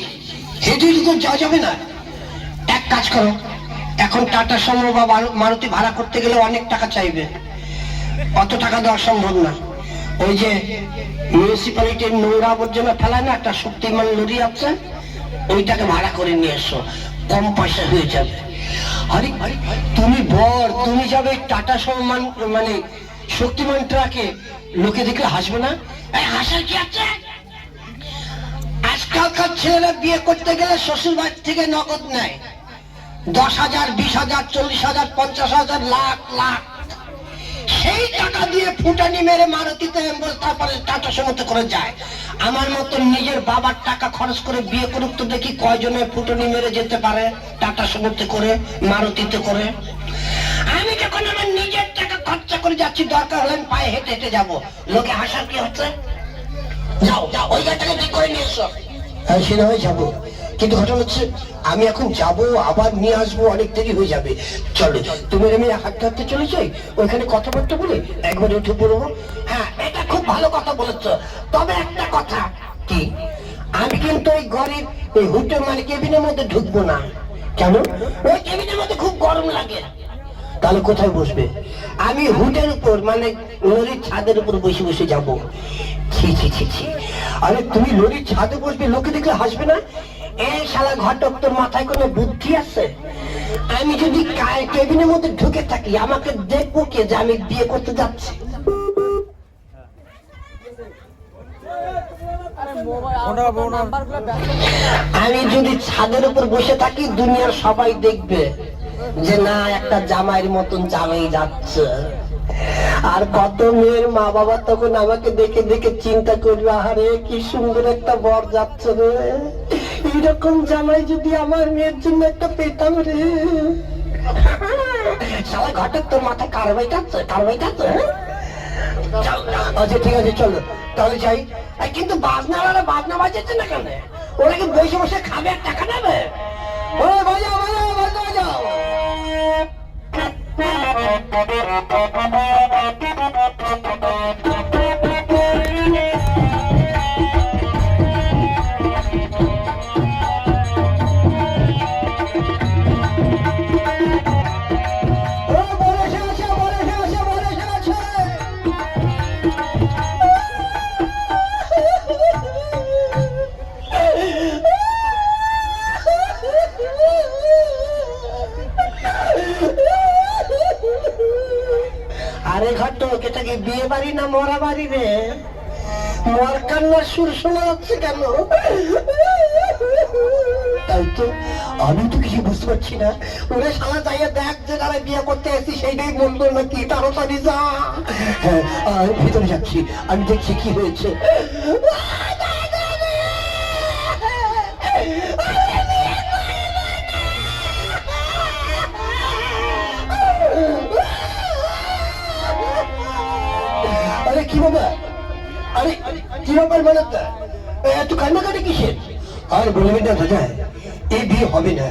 যাচ্ছি হেঁটে তো যাওয়া যাবে না। এক কাজ করো, এখন টাটা সময় বা মারুতি ভাড়া করতে গেলে অনেক টাকা চাইবে। অত টাকা দেওয়া সম্ভব না। ওই যে মিউনিসিপ্যালিটির নোংরা আবর্জনা ফেলায় না, একটা শক্তিমান লরি আছে, ওইটাকে ভাড়া করে নিয়ে এসো। কম পয়সা হয়ে যাবে। আরে, তুমি বর, তুমি যাবে টাটা সম্মান মানে শক্তিমান ট্রাকে, লোকে দেখলে হাসবে না? হাসার কি আছে? আজকালকার ছেলেরা বিয়ে করতে গেলে শ্বশুর বাড়ি থেকে নগদ নেয়। দশ হাজার, বিশ হাজার, চল্লিশ হাজার, পঞ্চাশ হাজার, লাখ লাখ। সেই টাকা দিয়ে ফুটানি মেরে মারুতিতে তারপরে টাটা সমতে করে যায়। আমার মতো নিজের বাবার টাকা খরচ করে বিয়ে করুক তো দেখি কয়জনে ফুটনি মেরে যেতে পারে, টাটা সমতে করে, মারুতিতে করে। আমি যখন আমার নিজের টাকা খরচা করে যাচ্ছি, দরকার হলে আমি পায়ে হেঁটে হেঁটে যাব। লোকে হাসার কি হচ্ছে? যাও যাও, ওই গাড়িটাকে ঠিক করে নিয়ে এসো। সে না হয় যাব। কিন্তু ঘটনা হচ্ছে, আমি এখন যাব, আবার নিয়ে আসব, অনেক দেরি হয়ে যাবে। চলো, তুমি আমি হাঁটতে হাঁটতে চলে যাই, ওইখানে কথাবার্তা বলে একবারে উঠে পড়ব হ্যাঁ এটা খুব ভালো কথা বলেছ। তবে একটা কথা কি, আমি কিন্তু ওই গরিব, ওই হুটের মানে কেবিনের মধ্যে ঢুকবো না। কেন? ওই কেবিনের মধ্যে খুব গরম লাগে। তাহলে কোথায় বসবে? আমি হুটের উপর মানে লরির ছাদের উপর বসে বসে যাব। ছি ছি ছি ছি। আরে তুমি লরির ছাদে বসবে লোকে দেখলে হাসবে না? এই শালা ঘটক তোর মাথায় কোনো বুদ্ধি আছে? আমি যদি কেবিনের মধ্যে ঢুকে থাকি আমাকে দেখব কে যে আমি বিয়ে করতে যাচ্ছি? আমি যদি ছাদের উপর বসে থাকি দুনিয়ার সবাই দেখবে যে না একটা জামাইয়ের মতন জামাই যাচ্ছে। আর কত মেয়ের মা বাবা তখন আমাকে দেখে দেখে চিন্তা করবে আরে কি সুন্দর একটা বর যাচ্ছে রে। এইরকম জামাই যদি আমার মেয়ের জন্য একটা পেতাম রে। ঘটক তোর মাথায় কারবাই কাটছে কারবাই কাটছে হ্যাঁ? আচ্ছা ঠিক আছে, চলো। তাহলে যাই। কিন্তু বাজনাওয়ালা বাজনা বাজাচ্ছে না কেন? ওরা কি বসে বসে খাবে আর টাকা নেবে? ওরে বাজাও বাজাও Thank you. আরে ঘটক এটা কি বিয়ে বাড়ি না মরা বাড়ি রে? মর কান্নার সুর শোনা যাচ্ছে কেন? তাই তো আমি তো কিছু বুঝতে পারছি না। ওরে সারা যাইয়া দেখ যে তারা বিয়ে করতে এসেছি, সেইটাই বলল নাকি তারি যা। হ্যাঁ ভিতরে যাচ্ছি। আমি দেখছি কি হয়েছে। বাবা আরে কি ব্যাপার তো? এত কান্নাকাটি কিসের? আর বলবেন না দাদা এই বিয়ে হবে না।